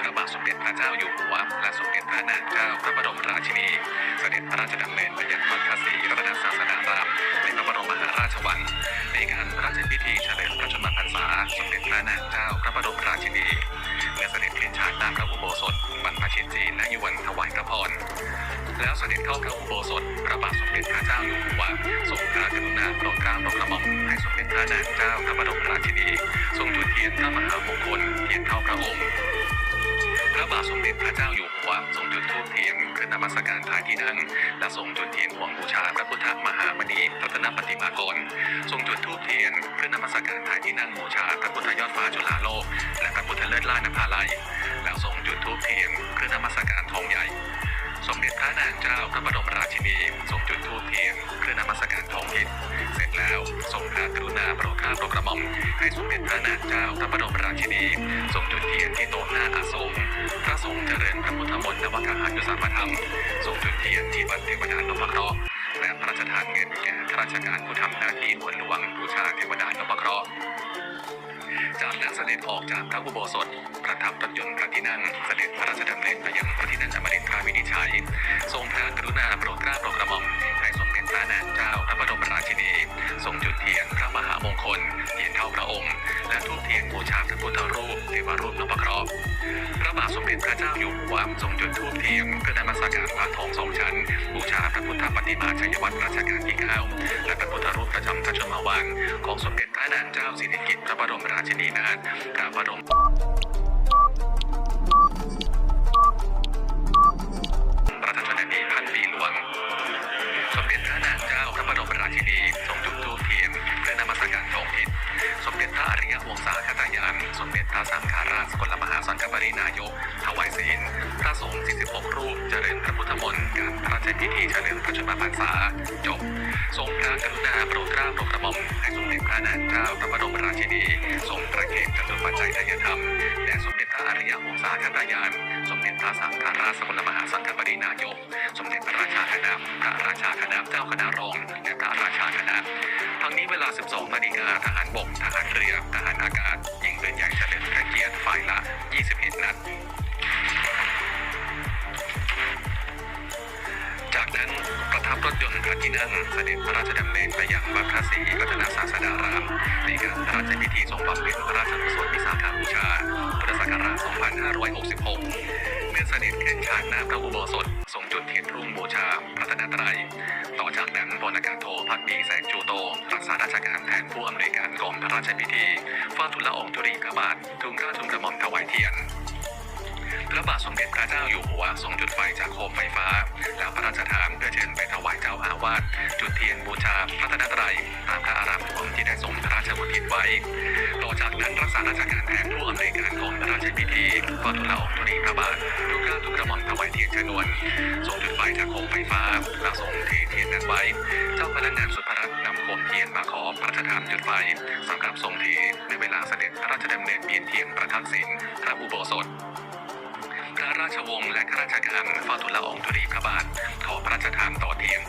พระบาทสมเด็จพระเจ้าอยู่หัว และสมเด็จพระนางเจ้าพระบรมราชินี เสด็จพระราชดำเนินไปยังวัดพระศรีรัตนศาสดารามในพระบรมมหาราชวังในงานพระราชพิธีเฉลิมพระชนมพรรษา สมเด็จพระนางเจ้าพระบรมราชินีและเสด็จเลียนชานตาพระอุโบสถบรรพชิตจีนนยุวันถวายพระพรแล้วเสด็จเข้าพระอุโบสถพระบาทสมเด็จพระเจ้าอยู่หัวทรงพระกรุณาโปรดเกล้าโปรดกระหม่อมให้สมเด็จพระนางเจ้าพระบรมราชินี ทรงจุดเทียนพระมหามงคลเทียนเข้าพระองค์ พระบาทสมเด็จพระเจ้าอยู่หัวทรงจุดธูปเทียนขึ้นนมัสการพระที่นั่งและทรงจุดเทียนห่วงบูชาพระพุทธมหามณีรัตนปฏิมากรทรงจุดธูปเทียนขึ้นนมัสการพระที่นั่งบูชาพระพุทธยอดฟ้าจุฬาโลก และพระพุทธเลิศล่านภาลัยแล้วทรงจุดธูปเทียนขึ้นนมัสการทองใหญ่ สมเด็จพระนางเจ้าพระบรมราชินีทรงจุดธูปเทียนเครื่อนมัสการทองทิศเสร็จแล้ว ทรงพระกรุณาโปรดเกล้าโปรดกระหม่อมให้สมเด็จพระนางเจ้าพระบรมราชินีทรงจุดเทียนที่โต๊ะหน้าอาสมพระสงฆ์เจริญพระพุทธมนต์นวกหายุสามธรรมทรงจุดเทียนที่วัดเทวดานพเคราะห์และพระราชทานเงินแก่ข้าราชการผู้ทำหน้าที่หน่วยหลวงบูชาเทวดานพเคราะห์จากนั้นเสด็จออกจากพระอุโบสถประทับรถยนต์พระที่นั่งเสด็จพระราชดำเนินไปยังพระที่นั่งอมรินทราวินิจฉัย ทรงพระกรุณาโปรดเกล้าโปร รูปเทวรูปนพเคราะห์พระบาทสมเด็จพระเจ้าอยู่หัวทรงจุดธูปเทียนเพื่อนมัสการพระทองสองชั้น บูชาพระพุทธปฏิมาชัยวัตรรัชกาลที่เก้าและพระพุทธรูปประจำพระชนมวานของสมเด็จพระนางเจ้าสิริกิติ์พระบรมราชินีนาถพระบรมระธานชนนีพันปีหลวง สมเด็จพระนางเจ้าพระบรมราชินีทรงจุดธูปเทียนเพื่อนมัสการทองทิศสมเด็จพระอริยวงศาคตายาน สมเด็จพระสังฆ ราชสกลมหาสังฆปรินายกถวายศีลพระสงฆ์ 46 รูปเจริญพระพุทธมนต์การพระราชพิธีเฉลิมพระชนมพรรษาจบ ทรงพระกรุณาโปรดเกล้าโปรดกระหม่อมให้สมเด็จพระนางเจ้าพระบรมราชินีทรงประเคนจตุปัจจัยทายธรรมแด่สมเด็จพระอริยวงศาคตายาน สมเด็จพระสังฆราชสกลมหาสังฆปรินายก สมเด็จพระราชาคณะพระราชาคณะเจ้าคณะรองและพระราชาคณะทั้งนี้เวลา 12นาฬิกาทหารบกทหารเรือทหาร รถยนต์พระที่นั่งเสด็จพระราชดำเนินไปยังวัดพระศรีรัตนศาสดารามในการพระราชพิธีทรงบำเพ็ญพระราชกุศลวิสาขบูชาพุทธศักราช 2566 เมื่อเสด็จขึ้นฉากหน้าพระอุโบสถทรงจุดเทียนรุ่งบูชาพระตนตรัย ต่อจากนั้นพลอากาศโทพักดีแสงจูโตรักษาราชการแทนผู้อำนวยการกองพระราชพิธีเฝ้าทูลละอองธุลีพระบาททูลเกล้าทูลกระหม่อมถวายเทียน พระบาทสมเด็จพระเจ้าอยู่หัวทรงจุดไฟจากโคมไฟฟ้า แล้วพระราชทานเพื่อเชิญไปถวายเจ้าอาวาสจุดเทียนบูชาพระตนตรัยตามพระอารามหลวงที่ได้ทรงพระราชบุทิศไว้ ต่อจากนั้นรักษาราชการแทนผู้อำนวยการกองพระราชพิธีเฝ้าทูลละอองธุลีพระบาททุกเกล้าทุกกระหม่อมถวายเทียนชนวนทรงจุดไฟจากโคมไฟฟ้าแล้วทรงเทเทียนนั้นไว้ เจ้าพนักงานสุภรัตน์นำโคมเทียนมาขอพระราชทานจุดไฟสำหรับทรงเทในเวลาเสด็จพระราชดำเนินเวียนเทียนประทักษิณพระอุโบสถ ระราชวงศ์และข้าราชการเฝ้าทูลละอองธุลีพระบาทขอพระราชทานต่อเทียน